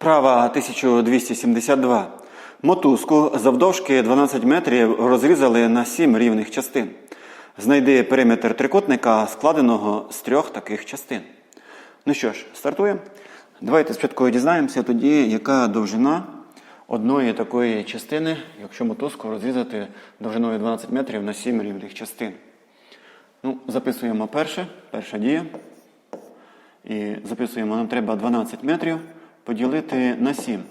Вправа 1272. Мотузку завдовжки 12 метрів розрізали на 7 рівних частин. Знайди периметр трикутника, складеного з трьох таких частин. Ну що ж, стартуємо. Давайте спочатку дізнаємося тоді, яка довжина одної такої частини, якщо мотузку розрізати довжиною 12 метрів на 7 рівних частин. Ну, записуємо перше, перша дія. І записуємо, нам треба 12 метрів поділити на 7.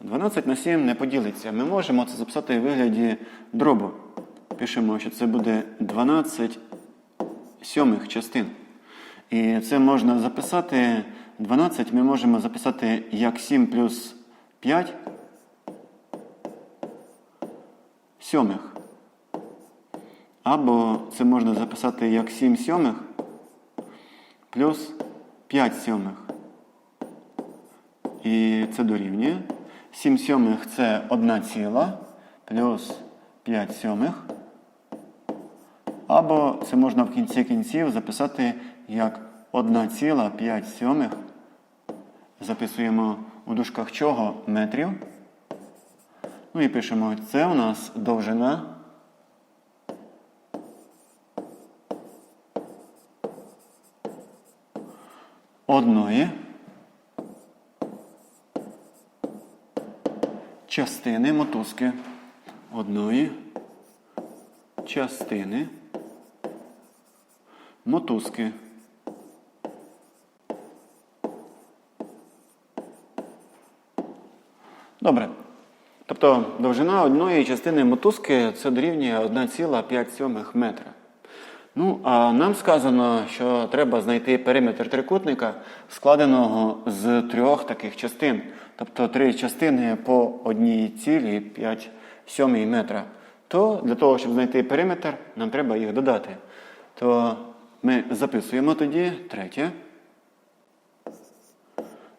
12 на 7 не поділиться. Ми можемо це записати в вигляді дробу. Пишемо, що це буде 12 сьомих частин. І це можна записати. 12 ми можемо записати як 7 плюс 5 сьомих. Або це можна записати як 7 сьомих плюс 5 сьомих. І це дорівнює. 7 сьомих це 1 ціла плюс 5 сьомих. Або це можна в кінці кінців записати як 1 ціла 5 сьомих. Записуємо у дужках чого метрів. Ну і пишемо, це у нас довжина. Одної частини мотузки. Одної частини мотузки. Добре. Тобто довжина одної частини мотузки це дорівнює 1,5 метра. Ну, а нам сказано, що треба знайти периметр трикутника, складеного з трьох таких частин. Тобто три частини по одній цілі 5 сьомій метра. То для того, щоб знайти периметр, нам треба їх додати. То ми записуємо тоді третє.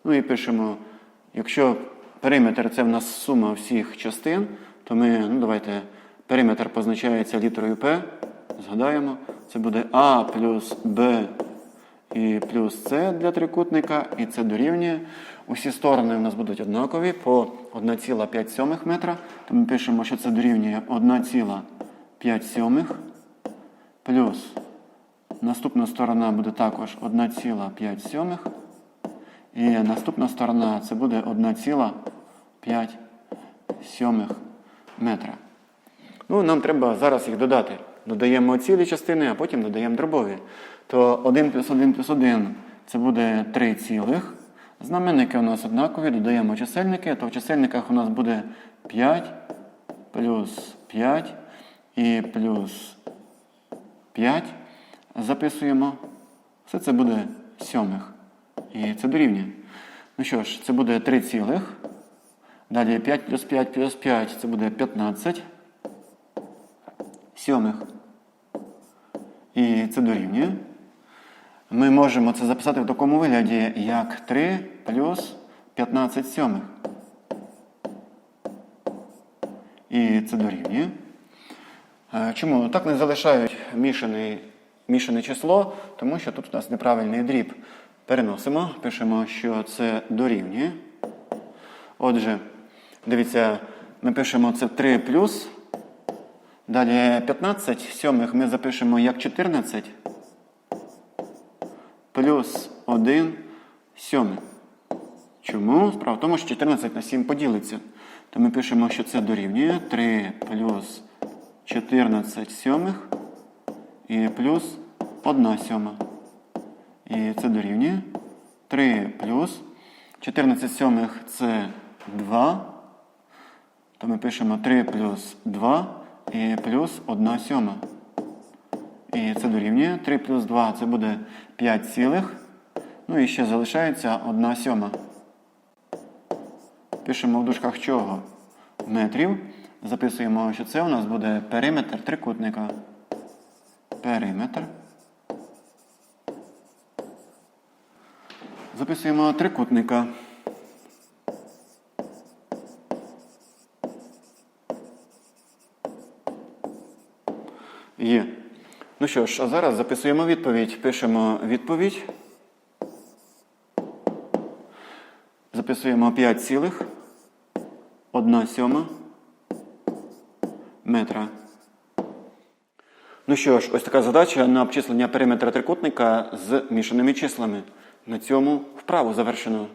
Ну і пишемо, якщо периметр це в нас сума всіх частин, то ми, ну давайте, периметр позначається літерою P. Згадаємо, це буде А плюс Б і плюс С для трикутника, і це дорівнює. Усі сторони у нас будуть однакові по 1,5 метра. То ми пишемо, що це дорівнює 1,5 плюс наступна сторона буде також 1,5. І наступна сторона це буде 1,5 метра. Ну, нам треба зараз їх додати. Додаємо цілі частини, а потім додаємо дробові. То 1 плюс 1 плюс 1 це буде 3 цілих. Знаменники у нас однакові, додаємо чисельники, то в чисельниках у нас буде 5 плюс 5 і плюс 5. Записуємо. Все це буде сьомих. І це дорівнює. Ну що ж, це буде 3 цілих. Далі 5 плюс 5 плюс 5 це буде 15 сьомих. І це дорівнює. Ми можемо це записати в такому вигляді, як 3 плюс 15 сьомих. І це дорівнює. Е, Чому? Так не залишають мішане, мішане число, тому що тут у нас неправильний дріб. Переносимо, пишемо, що це дорівнює. Отже, дивіться, ми пишемо це 3 плюс. Далі 15 сьомих ми запишемо як 14 плюс 1 сьомий. Чому? Справа в тому, що 14 на 7 поділиться. То ми пишемо, що це дорівнює 3 плюс 14 сьомих і плюс 1 сьома. І це дорівнює 3 плюс 14 сьомих це 2. То ми пишемо 3 плюс 2 і плюс 1 сьома. І це дорівнює 3 плюс 2 це буде 5 цілих. Ну і ще залишається 1 сьома. Пишемо в дужках чого? Метрів. Записуємо, що це у нас буде периметр трикутника. Периметр. Записуємо трикутника. Є. Ну що ж, а зараз записуємо відповідь. Пишемо відповідь. Записуємо 5 цілих 1 сьома метра. Ну що ж, ось така задача на обчислення периметра трикутника з мішаними числами. На цьому вправу завершено.